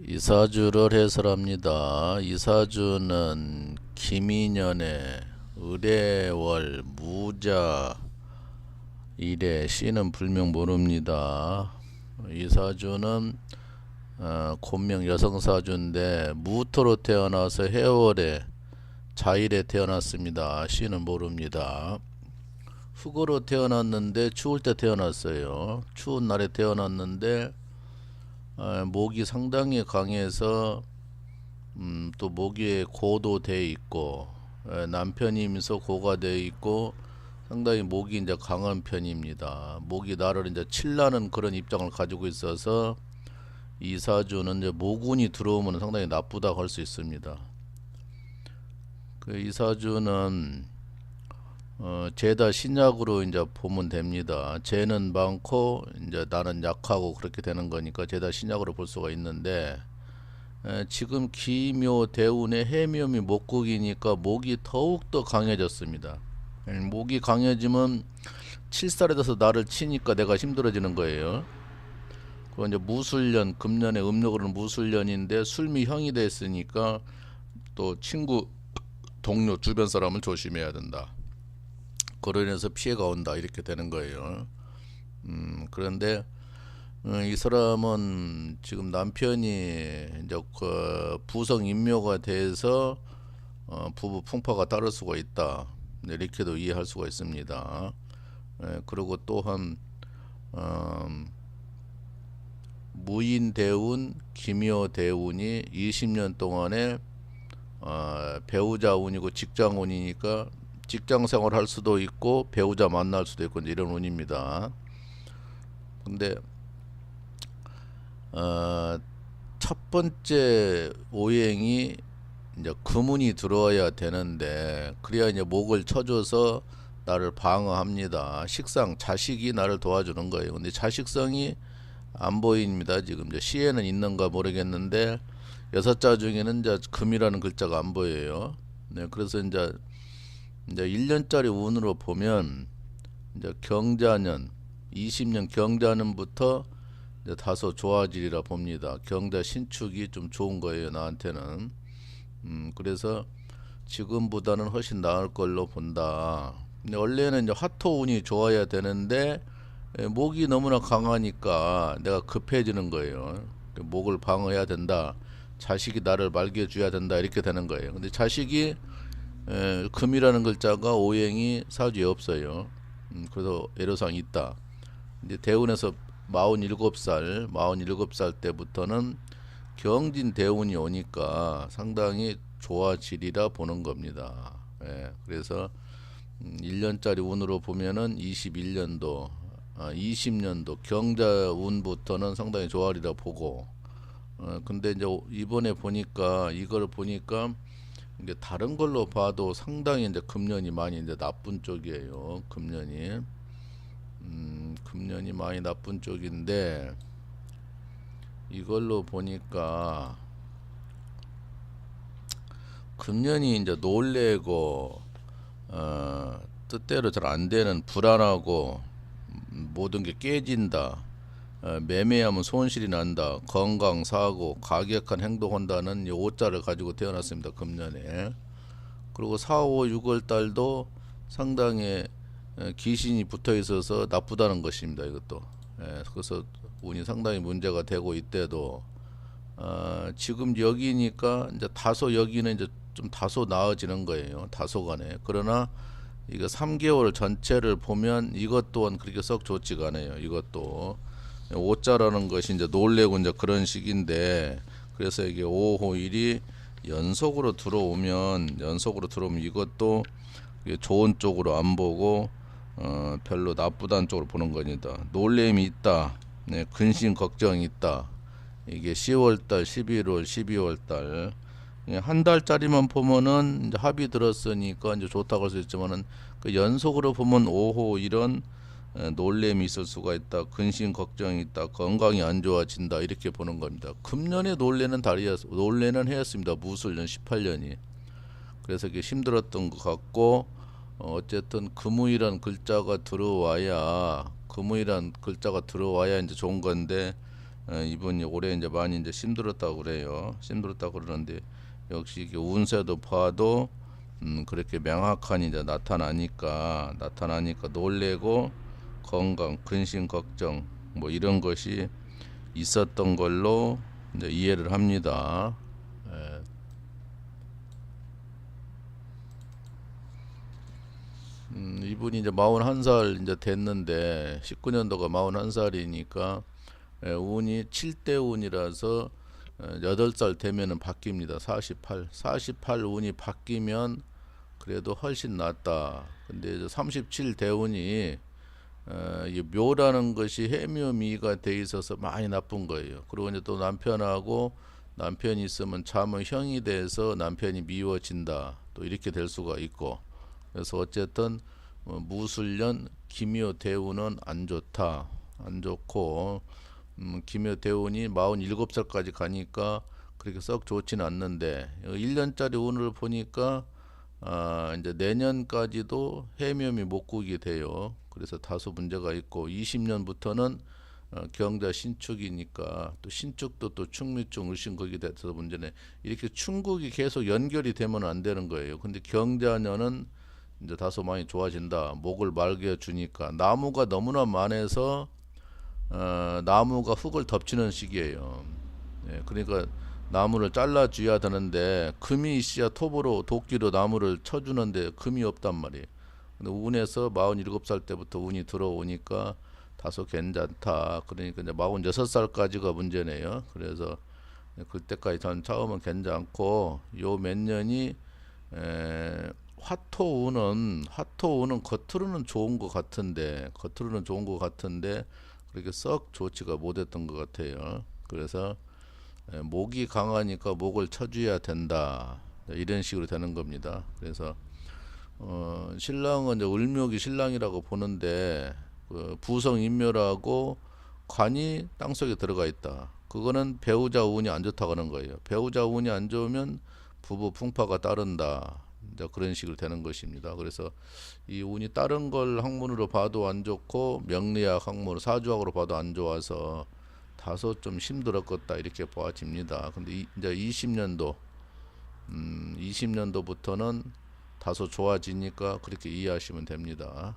이사주를 해설합니다. 이사주는 김인년의 의례월 무자 일에 씨는 불명 모릅니다. 이사주는 어, 곤명 여성사주인데 무토로 태어나서 해월에 자일에 태어났습니다. 씨는 모릅니다. 흑으로 태어났는데 추울 때 태어났어요. 추운 날에 태어났는데 어, 목이 상당히 강해서 음, 또 목이 고도 돼 있고 에, 남편이면서 고가 돼 있고 상당히 목이 이제 강한 편입니다. 목이 나를 이제 칠라는 그런 입장을 가지고 있어서 이사주는 이제 모군이 들어오면 상당히 나쁘다고 할 수 있습니다. 그 이사주는 어, 죄다 신약으로 이제 보면 됩니다. 죄는 많고 이제 나는 약하고 그렇게 되는 거니까 죄다 신약으로 볼 수가 있는데 에, 지금 기묘 대운의 해묘미 목국이니까 목이 더욱 더 강해졌습니다. 에, 목이 강해지면 칠살에 돼서 나를 치니까 내가 힘들어지는 거예요. 그 이제 무술년 금년에 음력으로는 무술년인데 술미형이 됐으니까 또 친구 동료 주변 사람을 조심해야 된다. 그로 인해서 피해가 온다 이렇게 되는 거예요. 음, 그런데 음, 이 사람은 지금 남편이 이제 그 부성 인묘가 돼서 어, 부부 풍파가 따를 수가 있다. 네, 이렇게도 이해할 수가 있습니다. 예, 그리고 또한 음, 무인 대운, 기묘 대운이 20년 동안에 어, 배우자 운이고 직장 운이니까 직장 생활 할 수도 있고 배우자 만날 수도 있고 이런 운입니다. 근데 어, 첫 번째 오행이 이제 금운이 들어와야 되는데 그래야 이제 목을 쳐줘서 나를 방어합니다. 식상 자식이 나를 도와주는 거예요. 근데 자식성이 안 보입니다. 지금 이제 시에는 있는가 모르겠는데 여섯 자 중에는 이제 금이라는 글자가 안 보여요. 네, 그래서 이제 이제 1년짜리 운으로 보면 이제 경자년 20년 경자년부터 이제 다소 좋아지리라 봅니다. 경자 신축이 좀 좋은 거예요, 나한테는. 음, 그래서 지금보다는 훨씬 나을 걸로 본다. 근데 원래는 이제 화토 운이 좋아야 되는데 에, 목이 너무나 강하니까 내가 급해지는 거예요. 목을 방어해야 된다. 자식이 나를 말게 줘야 된다. 이렇게 되는 거예요. 근데 자식이 에, 금이라는 글자가 오행이 사주에 없어요. 음, 그래서 애로사항이 있다. 이제 대운에서 47살, 47살 때부터는 경진 대운이 오니까 상당히 좋아지리라 보는 겁니다. 예, 그래서 음, 1년짜리 운으로 보면은 21년도, 아, 20년도 경자 운부터는 상당히 좋아리라 보고, 어, 근데 이제 이번에 보니까 이걸 보니까 이게 다른 걸로 봐도 상당히 이제 금년이 많이 이제 나쁜 쪽이에요. 금년이. 음, 금년이 많이 나쁜 쪽인데 이걸로 보니까 금년이 이제 놀래고 어, 뜻대로 잘 안 되는 불안하고 음, 모든 게 깨진다. 어, 매매하면 손실이 난다. 건강 사고 가격한 행동한다는 이 오자를 가지고 태어났습니다. 금년에. 그리고 4, 5, 6월 달도 상당히 에, 귀신이 붙어 있어서 나쁘다는 것입니다. 이것도. 예, 그래서 운이 상당히 문제가 되고 이때도 어, 지금 여기니까 이제 다소 여기는 이제 좀 다소 나아지는 거예요. 다소간에. 그러나 이거 3개월 전체를 보면 이것 또한 그렇게 썩 좋지가 않아요. 이것도 오자라는 것이 이제 놀래고 이제 그런 식인데 그래서 이게 5호 일이 연속으로 들어오면 연속으로 들어오면 이것도 좋은 쪽으로 안 보고 어, 별로 나쁘다는 쪽으로 보는 겁니다. 놀램이 있다. 네, 근심 걱정이 있다. 이게 10월달, 11월, 12월달 예, 한 달짜리만 보면은 이제 합이 들었으니까 이제 좋다고 할 수 있지만은 그 연속으로 보면 5호 이런 에, 놀램이 있을 수가 있다. 근심 걱정이 있다. 건강이 안 좋아진다. 이렇게 보는 겁니다. 금년에 놀래는 달이었 놀래는 해였습니다. 무술년 18년이. 그래서 이게 힘들었던 것 같고 어, 어쨌든 금우이란 글자가 들어와야 금우이란 글자가 들어와야 이제 좋은 건데 어, 이분이 올해 이제 많이 이제 힘들었다고 그래요. 힘들었다고 그러는데 역시 이게 운세도 봐도 음, 그렇게 명확한 이제 나타나니까 나타나니까 놀래고 건강, 근심 걱정 뭐 이런 것이 있었던 걸로 이제 이해를 합니다. 예. 음, 이분이 이제 41살 이제 됐는데 19년도가 41살이니까 예, 운이 7대 운이라서 어, 8살 되면은 바뀝니다. 48. 48 운이 바뀌면 그래도 훨씬 낫다. 근데 이제 37 대운이 어, 이 묘라는 것이 해묘미가 돼 있어서 많이 나쁜 거예요. 그리고 이제 또 남편하고 남편이 있으면 자면 형이 돼서 남편이 미워진다. 또 이렇게 될 수가 있고. 그래서 어쨌든 어, 무술년 기묘 대운은 안 좋다. 안 좋고 음, 기묘 대운이 47살까지 가니까 그렇게 썩 좋지는 않는데 1년짜리 운을 보니까 아, 이제 내년까지도 해묘미 목국이 돼요. 그래서 다소 문제가 있고 20년부터는 어, 경자 신축이니까 또 신축도 또 충미충 을신국이 돼서 문제네. 이렇게 충국이 계속 연결이 되면 안 되는 거예요. 근데 경자년은 이제 다소 많이 좋아진다. 목을 맑게 주니까 나무가 너무나 많아서 어, 나무가 흙을 덮치는 시기예요. 예, 그러니까 나무를 잘라 줘야 되는데 금이 있어야 톱으로 도끼로 나무를 쳐주는데 금이 없단 말이에요. 근데 운에서 47살 때부터 운이 들어오니까 다소 괜찮다. 그러니까 이제 46살까지가 문제네요. 그래서 그때까지 전 처음은 괜찮고 요 몇 년이 에, 화토운은 화토운은 겉으로는 좋은 것 같은데 겉으로는 좋은 것 같은데 그렇게 썩 좋지가 못했던 것 같아요. 그래서 에, 목이 강하니까 목을 쳐줘야 된다. 이런 식으로 되는 겁니다. 그래서 어, 신랑은 이제 을묘기 신랑이라고 보는데 그 부성 인묘라고 관이 땅속에 들어가 있다. 그거는 배우자 운이 안 좋다고 하는 거예요. 배우자 운이 안 좋으면 부부 풍파가 따른다. 이제 그런 식으로 되는 것입니다. 그래서 이 운이 다른 걸 학문으로 봐도 안 좋고 명리학 학문 사주학으로 봐도 안 좋아서 다소 좀 힘들었겠다 이렇게 보아집니다. 근데 이, 이제 20년도 음, 20년도부터는 다소 좋아지니까 그렇게 이해하시면 됩니다.